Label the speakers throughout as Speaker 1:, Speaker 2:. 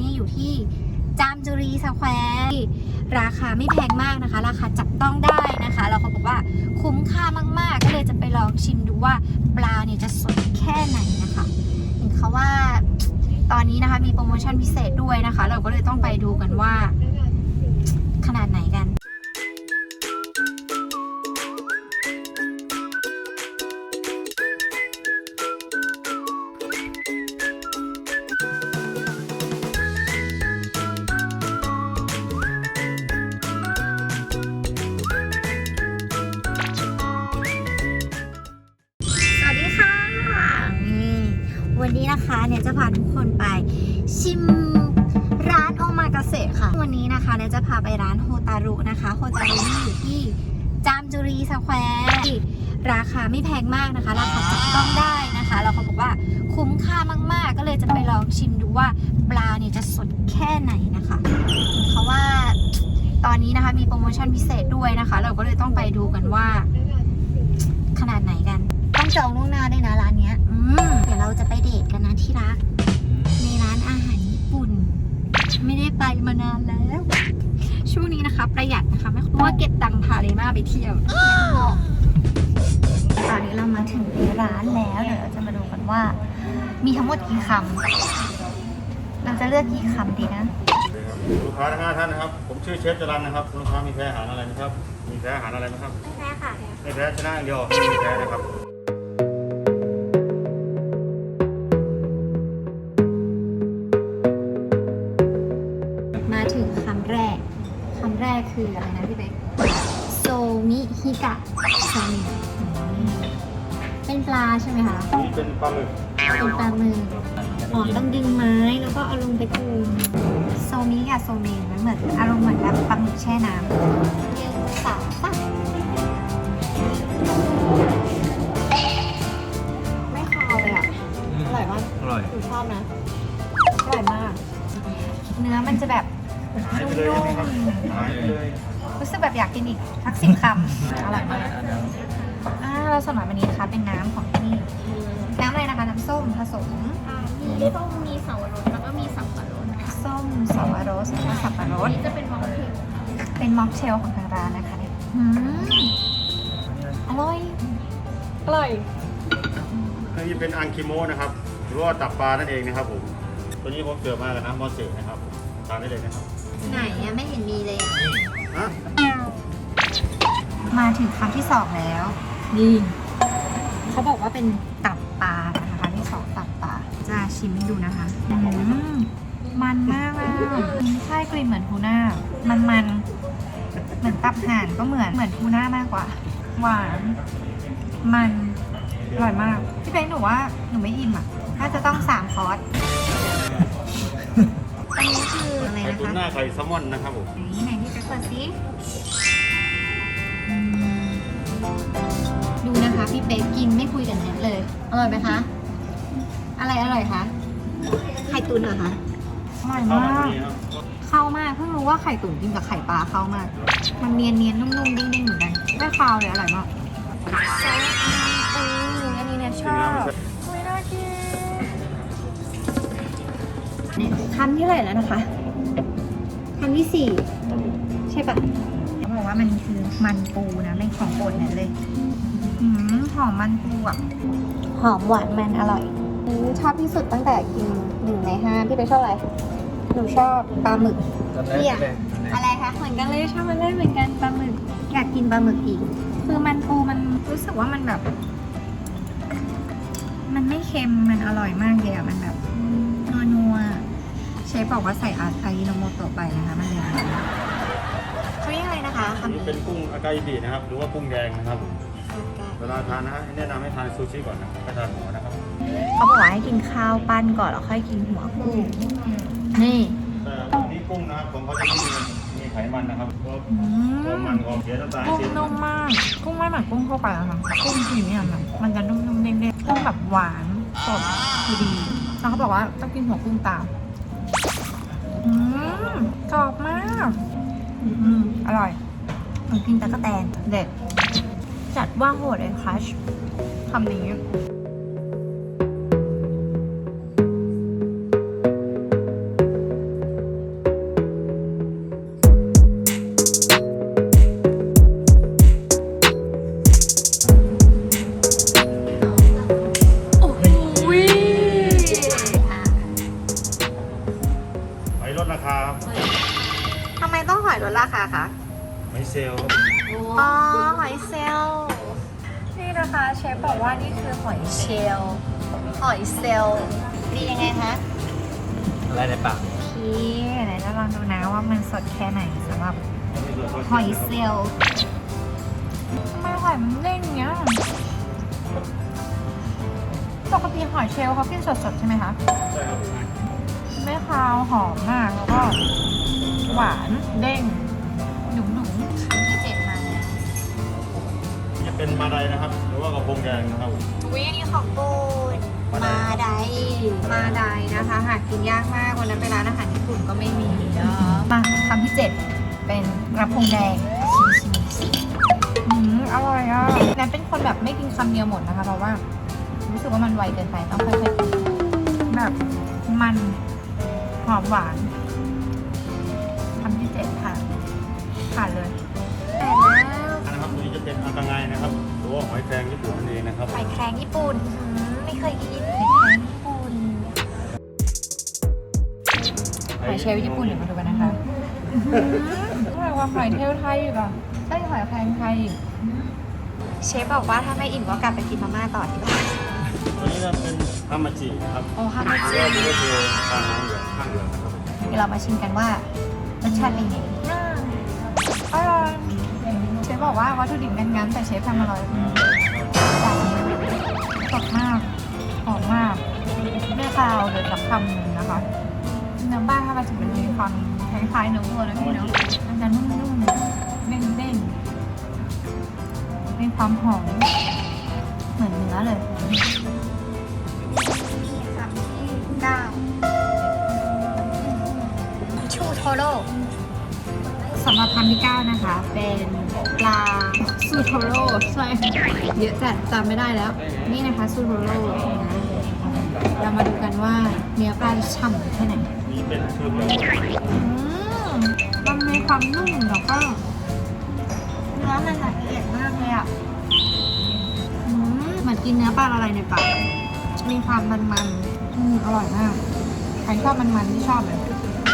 Speaker 1: นี่อยู่ที่จามจุรีสแควร์ราคาไม่แพงมากนะคะ ราคาจับต้องได้นะคะแล้วเขาบอกว่าคุ้มค่ามากๆ ก็เลยจะไปลองชิมดูว่าปลาเนี่ยจะสดแค่ไหนนะคะเห็นเขาว่าตอนนี้นะคะมีโปรโมชั่นพิเศษด้วยนะคะ เราก็เลยต้องไปดูกันว่า ขนาดไหนกัน ชิมร้านโอมากาเสะค่ะ วันนี้นะคะเนี่ยจะพาไปร้านโฮตารุนะคะโฮตารุนี่อยู่ที่จามจุรีสแควร์ราคาไม่แพงมากนะคะ ราคาจับต้องได้นะคะแล้วเขาบอกว่าคุ้มค่ามากๆ ก็เลยจะไปลองชิมดูว่าปลาเนี่ยจะสดแค่ไหนนะคะเห็นเขาว่าตอนนี้นะคะมีโปรโมชั่นพิเศษด้วยนะคะ เราก็เลยต้องไปดูกันว่า ขนาดไหนกัน ต้องจองล่วงหน้าด้วยนะร้านเนี้ยอืมเดี๋ยวเราจะไปเดทกันนะที่รักานอาหารญี่ปุ่น ไม่ได้ไปมานานแล้ว ช่วงนี้นะคะ ประหยัดนะคะไม่รู้ว่าเก็บตังค์พาเลยมาไปเที่ยวตอนนี้เรามาถึงในร้านแล้วเดี๋ยวเราจะมาดูกันว่า มีทั้งหมดกี่คำเราจะเลือกกี่คำดีนะ
Speaker 2: ลูกค้าทั้งห้าท่านนะครับ ผมชื่อเชฟจรันนะครับคุณลูกค้ามีแพ้อาหารอะไรไหมครับ มีแพ้อาหารอะไรไหมครับ
Speaker 1: แม่ค่ะ
Speaker 2: ไม่แพ้ชนะอย่างเดียวไม่มีแพ้นะครับ
Speaker 1: คืออะไรนะพี่เบ๊กโซมิฮิกะโซมิเป็นปลาใช่ไหมคะ
Speaker 2: นี่เป็นปลาหมึก
Speaker 1: เป็นปลาหมึกอ๋อต้องดึงไม้แล้วก็เอาลงไปปรุงโซมิกับโซเมนมันเหมือนอารมณ์เหมือนแบบปลาหมึกแช่น้ำหนึ่งสองสามไม่คาวเลยอะ อร่อยมาก
Speaker 3: อร่อย
Speaker 1: หนูชอบนะ อร่อยมาก เนื้อมันจะแบบ
Speaker 2: หายไปเลยใช่ไหมครับหายไปเลย
Speaker 1: รู้สึกแบบอยากกินอีกทักสิบคำอร่อยมากอ่าเราสมัยวันนี้นะคะเป็นน้ำของที่นี่น้ำอะไรนะคะน้ำส้มผสม
Speaker 4: มีส้มมีเสาวรสแล้วก็มีสับปะรดค่ะ
Speaker 1: ส้มสับปะรดและสับปะรด
Speaker 4: นี่จะเป็นมอคเทล
Speaker 1: เป็นม็อกเทลของทางร้านนะคะเนี่ยอืมอร่อยอร่อย
Speaker 2: นี่เป็นอังคิโมะนะครับ หรือว่าตับปลานั่นเองนะครับผม ตัวนี้ผมเสิร์ฟมากับน้ำมอสเซนะครับผมทานได้เลยนะครับ
Speaker 1: ไหนอะไม่เห็นมีเลยอะ
Speaker 2: ฮะ
Speaker 1: มาถึงคำที่สองแล้ว นี่เขาบอกว่าเป็นตับปลานะคะคำที่สองตับปลาจะชิมให้ดูนะคะอืมมันมากเลยอะใช่กลิ่นเหมือนทูน่า มันมันๆเหมือนตับห่านก็เหมือนเหมือนทูน่ามากกว่า หวาน มัน อร่อยมาก พี่เป๊กหนูว่าหนูไม่อิ่มอะน่าจะต้องสามคอร์ส อันนี้คืออะไร
Speaker 2: ไข่
Speaker 1: นะ
Speaker 2: ตุ้น
Speaker 1: คะ
Speaker 2: หน้าไข่แซลมอนนะครับผม
Speaker 1: ไหนไหนที่จะเปิดซิอืมดูนะคะพี่เป๊กกินไม่คุยกับแนทเลย อร่อยไหมคะ อะไรอร่อยคะไข่ตุ๋นเหรอคะ อร่อย
Speaker 2: เข้ามา
Speaker 1: มา
Speaker 2: ตัว
Speaker 1: ก
Speaker 2: นี้ครับ
Speaker 1: เข้ามากเพิ่งรู้ว่าไข่ตุ๋นกินกับไข่ปลาเข้ามาก มันเนียนเนียนๆนุ่มๆดิ้งๆเหมือนกันไม่คาวเลยอร่อยมากอืมอันนี้แนทช
Speaker 2: ชิม
Speaker 1: อ
Speaker 2: แล้วไม่
Speaker 1: บ เนี่ยคำที่เท่าไหร่แล้วนะคะคำที่สี่ใช่ปะเขาบอกว่ามันคือมันปูนะเป็นของโปรดเนี่ยเลยอืมหอมมันปูอะหอมหวานมันอร่อยอืมชอบที่สุดตั้งแต่กินหนึ่งในห้าพี่ไปชอบอะไรหนูชอบปลาหมึกเนี่ยอะไรคะเหมือนกันเลยชอบมันได้เหมือนกันปลาหมึกอยากกินปลาหมึกอีก คือมันปูมันรู้สึกว่ามันแบบ มันไม่เค็มมันอร่อยมากเลยอะมันแบบนัวนัวๆเชฟ บอกว่าใส่อาอายิโนโมโตะไปนะคะมันเลยเขาเรียกอะไรนะคะ
Speaker 2: อัน
Speaker 1: คำ
Speaker 2: นี้
Speaker 1: นี้
Speaker 2: เป็นกุ้งอากาอิบินะครับ หรือว่ากุ้งแดงนะครับผมเวลาทานนะฮะแนะนำให้ทานซูชิก่อนนะไม่ทานหัวนะครับ
Speaker 1: เขาบอกว่าให้กินข้าวปั้นก่อนแล้วค่อยกินหัวกุ้งนี่
Speaker 2: แต่อันนี้กุ้งนะครับผมเขาจะไม่มีมีไขมันนะครับเพราะ
Speaker 1: อื
Speaker 2: เพราะ
Speaker 1: ม
Speaker 2: มันความเสียน้ำตาล
Speaker 1: กุ้ง
Speaker 2: เสีย
Speaker 1: นุ่มมาก กุ้งไม่เหมือนกุ้งทั่วไปอะค่ะกุ้งพรีเมียมอะมันจะนุ่มๆเด้งๆกุ้งแบบหวานสดคือดีแล้วเขาบอกว่าต้องกินหัวกุ้งตาม อืมกรอบมาก อืมอร่อยเหมือนกินตะกั่วแตนเด็ดจัดว่าโหดเลยครัชคำนี้ นี่นะคะเชฟบอกว่านี่คือหอยเชลล์หอยเซลล์ดียังไงคะ
Speaker 3: อะไรในปาก
Speaker 1: พี่ไหนจะลองดูนะว่ามันสดแค่ไหนสำหรับหอยเซลล์ทำไมหอยมันเด้งเงี้ยปกติหอยเชลล์เขากินสดๆใช่ไหมคะ
Speaker 2: ใช่ครับ
Speaker 1: ไม่คาวหอมมากแล้วก็หวานเด้งหนุ่มห
Speaker 2: เป็นมาไดนะครับ หรือว่ากระพงแดงนะครับผม
Speaker 1: อุ้ยอันนี้ของปูน
Speaker 2: มาได
Speaker 1: มาไดมาไดนะคะ หากินยากมากวันนั้นไปร้านอาหารญี่ปุ่นก็ไม่มีมาคำที่เจ็ดเป็นกระพงแดงชิมชิมอืมอร่อยอะแนนเป็นคนแบบไม่กินคำเดียวหมดนะคะ เพราะว่า รู้สึกว่ามันไวเกินไปต้องค่อยๆกินแบบมันหอมหวานคำที่เจ็ดค่ะผ่านเลย
Speaker 2: เป็นอากาไงนะครับหรือว่าหอยแครงญี่ปุ่นนั่นเองนะครับ
Speaker 1: หอยแครงญี่ปุ่นอืมไม่เคยกินหอยแครงญี่ปุ่นหอยเชลล์ญี่ปุ่นเดี๋ยวมาดูกันนะคะอร่อยกว่าหอยเทลไทยอีกอะใช่หอยแครงไทยอีกเชฟบอกว่าถ้าไม่อิ่มก็กลับไปกินมาม่าต่อที่บ้าน
Speaker 2: ตัวนี้จะเป็นฮามาจินะครับ
Speaker 1: โอ้ฮามา
Speaker 2: หรือ
Speaker 1: จิ
Speaker 2: ว่าตัวเดียวทางน้ำเหลืองข้างเหลืองนะครับผม
Speaker 1: เดี๋ยวเรามาชิมกันว่ารสชาติเป็นไงอร่อย เชฟบอกว่าวัตถุดิบงั้นๆแต่เชฟทำอร่อยสดมากหอมมากแม่คาวเลยสักคำหนึ่งนะคะเนื้อบ้านถ้ามันจะเป็นมีความคล้ายๆเนื้อวัวนะพี่เนาะมันจะนุ่มๆเด้งๆมีความหอมเหมือนเนื้อเลย สำหรับคำที่9นะคะ เป็นปลาซูโทโร่ใช่เยอะจัดจำไม่ได้แล้ว นี่นะคะซูโทโร่นะเรามาดูกันว่าเนื้อปลาจะฉ่ำแค่ไหน
Speaker 2: นี่เป็นชื่อแบบ
Speaker 1: อืมมันมีความนุ่มแล้วก็เนื้อมันละเอียดมากเลยอะเหมือนกินเนื้อปลาอะไรในปากมีความมันๆอืมอร่อยมากใครชอบมันๆที่ชอบเลย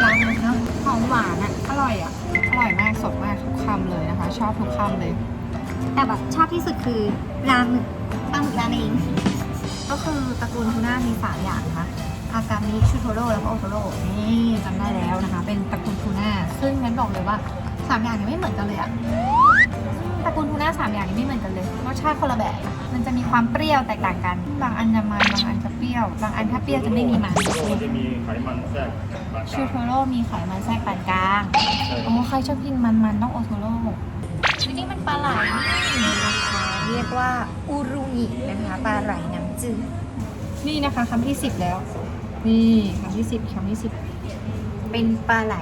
Speaker 1: ร้านนี้นะหอมหวานอะ อร่อยอะ อร่อยมากสดมากทุกคำเลยนะคะ ชอบทุกคำเลย แต่แบบชอบที่สุดคือปลาหมึกปลาหมึกร้านเองก็คือตระกูลทูน่ามีสามอย่างนะคะอากามิชูโทโร่แล้วก็โอโทโร่นี่จำได้แล้วนะคะ เป็นตระกูลทูน่าซึ่งงั้นบอกเลยว่าสามอย่างนี้ไม่เหมือนกันเลยอะ สามอย่างนี้ไม่เหมือนกันเลยรสชาติคนละแบบอะมันจะมีความเปรี้ยวแตกต่างกัน บางอันจะมันบางอันจะเปรี้ยว บางอันถ้าเปรี้ยวจะไม่มีมัน
Speaker 2: มันจะมีไขมันแทรกปานก
Speaker 1: ชู
Speaker 2: ลาง
Speaker 1: โทโร่มีไขมันแทรกปานกลาง
Speaker 2: ใช่ค
Speaker 1: โอ้
Speaker 2: รับ
Speaker 1: ใครชอบกินมันๆต้องโอโทโร่นี่มันปลาไหลนี่นะคะเรียกว่าอูรุงินะคะปลาไหลน้ำจืดนี่นะคะคำที่สิบแล้ว นี่คำที่สิบคำที่สิบเป็นปลาไหล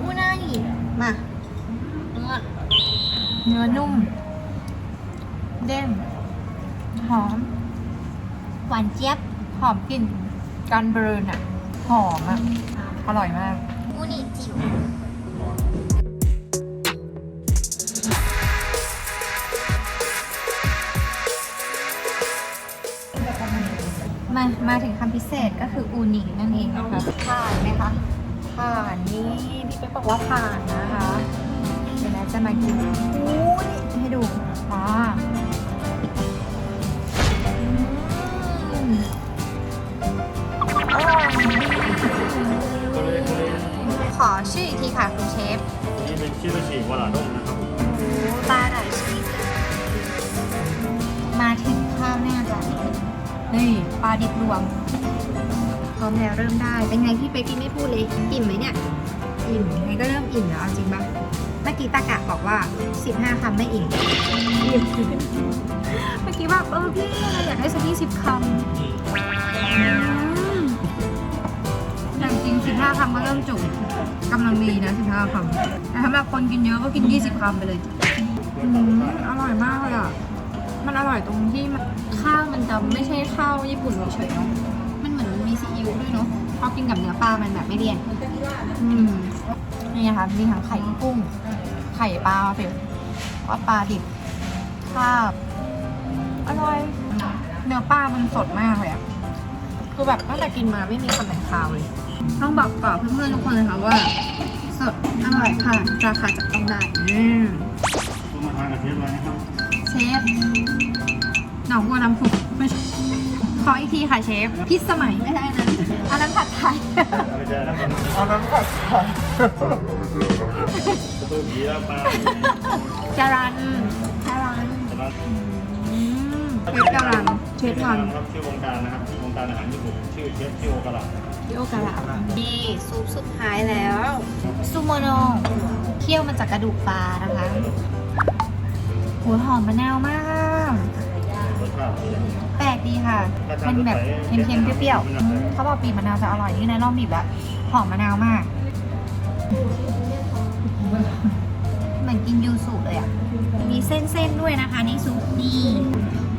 Speaker 1: อูนางิมา เนื้อเนื้อนุ่ม เด้ง หอม หวานเจี๊ยบ หอมกลิ่นกันเบรนอะหอมอะอร่อยมาก อูนิจิวมา มาถึงคำพิเศษก็คืออูนินั่นเองนะคะผ่านไหมคะผ่านนี่พี่เป๊กบอกว่าผ่านนะคะเดี๋ยวนะ จะมากินอูนิให้ดูอ่าอืมอร่อย
Speaker 2: ตัวนี้ตัวนี้
Speaker 1: ขอชื่ออีกทีค่ะคุณเชฟ
Speaker 2: ตัวนี้เป็นชิโรชิวาราด้งนะครับผม
Speaker 1: ปลาไหลชีสมาถึงข้าวหน้าจานนี่ปลาดิบรวม พร้อมแล้วเริ่มได้ เป็นไงพี่เป๊กกี้ไม่พูดเลย อิ่มไหมเนี่ย อิ่มไงก็เริ่มอิ่มแล้วเอาจริงปะเมื่อกี้ตากะบอกว่า 15 คำไม่อิ่มอิ่ม เมื่อกี้แบบเออพี่เราอยากได้สักยี่สิบคำอืมแต่จริงๆ15คำก็เริ่มจุกกำลังดีนะ15คำแต่ถ้าแบบคนกินเยอะก็กิน20คำไปเลยอืมอร่อยมากเลยอะ มันอร่อยตรงที่มันข้าวมันจะไม่ใช่ข้าวญี่ปุ่นเฉยๆเนาะมันเหมือนมันมีซีอิ๊วด้วยเนาะพอกินกับเนื้อปลามันแบบไม่เลี่ยน อืมนี่นะคะมีทั้งไข่กุ้ง ไข่ปลาสิว่าปลาดิบข้าวอร่อย เนื้อปลามันสดมากเลยอะคือแบบตั้งแต่กินมาไม่มีคำไหนคาวเลย ต้องบอกต่อเพื่อนๆทุกคนเลยค่ะว่าสสดอร่อยค่ะราคาจับต้องได้อืม
Speaker 2: คุณมาทานกับเชฟอะไรนะครับ
Speaker 1: เชฟหนองบัวลำพูไม่ใช่ขออีกทีค่ะเชฟ พิษสมัยไม่ใช่อันนั้นอันนั้นผัดไทย
Speaker 2: เอาไปเจอนะครับเอาน้ำผัดไทย ประตูผีแล้วปลา
Speaker 1: จารันจารัน
Speaker 2: สำหรับ
Speaker 1: อืมเชฟจารันเชฟวัน
Speaker 2: ครับชื่อวงการนะครับวงการอาหารญี่ปุ่นชื่อเชฟชื่อโอการะ
Speaker 1: พี่โอกาละดีซุปสุดท้ายแล้วซูโมโนเคี่ยวมาจากกระดูกปลานะคะหัวหอมมะนาวมาก แปลกดีค่ะ มันแบบเค็มๆ เปรี้ยวๆเขาบอกปีบมะนาวจะอร่อยนี่นะลองบีบแล้วหอมมะนาวมาก กินยูสุเลยอะ มีเส้นๆด้วยนะคะ นี่ซุปนี่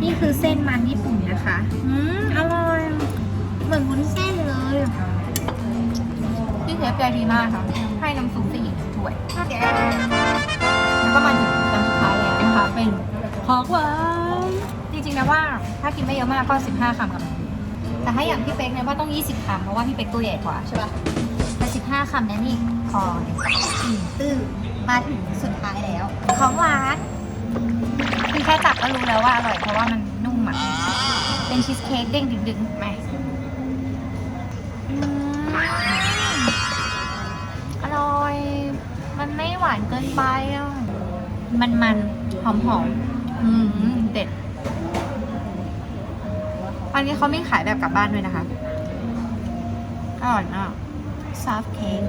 Speaker 1: นี่คือเส้นมันญี่ปุ่นนะคะ อืมอร่อย เหมือนวุ้นเส้นเลยพี่เชฟใจดีมากค่ะ ให้น้ำซุปสี่ถ้วยแล้วก็มาถึงจานสุดท้ายแล้วนะคะ เป็นของหวานจริงๆนะว่า ถ้ากินไม่เยอะมากก็ 15คำกับแต่ถ้าอย่างพี่เป๊กเนี่ยว่าต้อง 20คำเพราะว่าพี่เป๊กตัวใหญ่กว่าใช่ปะแต่15คำเนี่ยนี่พออิ่มตื้อ มาถึงสุดท้ายแล้ว ของหวานคือแค่จับก็รู้แล้วว่าอร่อยเพราะว่ามันนุ่มอะเป็นชีสเค้กเด้งดึงๆไหมอร่อย มันไม่หวานเกินไปอะ มันมันหอมหอมอืมเด็ด อันนี้เขาไม่ขายแบบกลับบ้านด้วยนะคะ อร่อยมากซอฟเค้ก